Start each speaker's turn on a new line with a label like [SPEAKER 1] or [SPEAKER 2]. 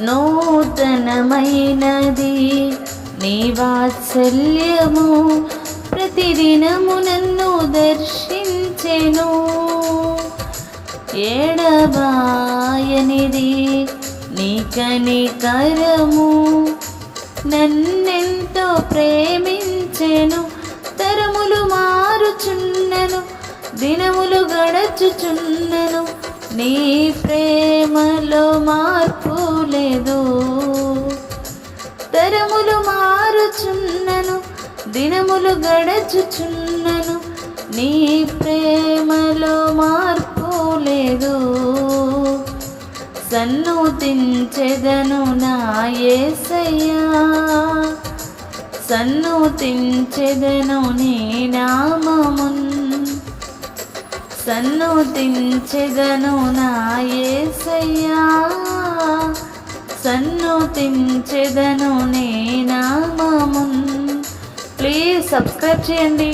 [SPEAKER 1] నూతనమైనది. నీ వాత్సల్యము ప్రతిదినము నన్ను దర్శించెను. ఏడబాయనిది నీ కనికరము నన్నెంతో ప్రేమించెను. తరములు మారుచున్నను దినములు గడచుచున్నను. నీ ప్రేమ తరములు మారుచున్నను దినములు గడచుచున్నను. నీ ప్రేమలో మార్పు లేదు. సన్నుతించెదను నా యేసయ్యా సన్నుతించెదను నీ నామమున్. సన్నుతించెదను నా యేసయ్యా సన్నుతించెదను నీ నామమున్ ప్లీజ్ సబ్స్క్రైబ్ చేయండి.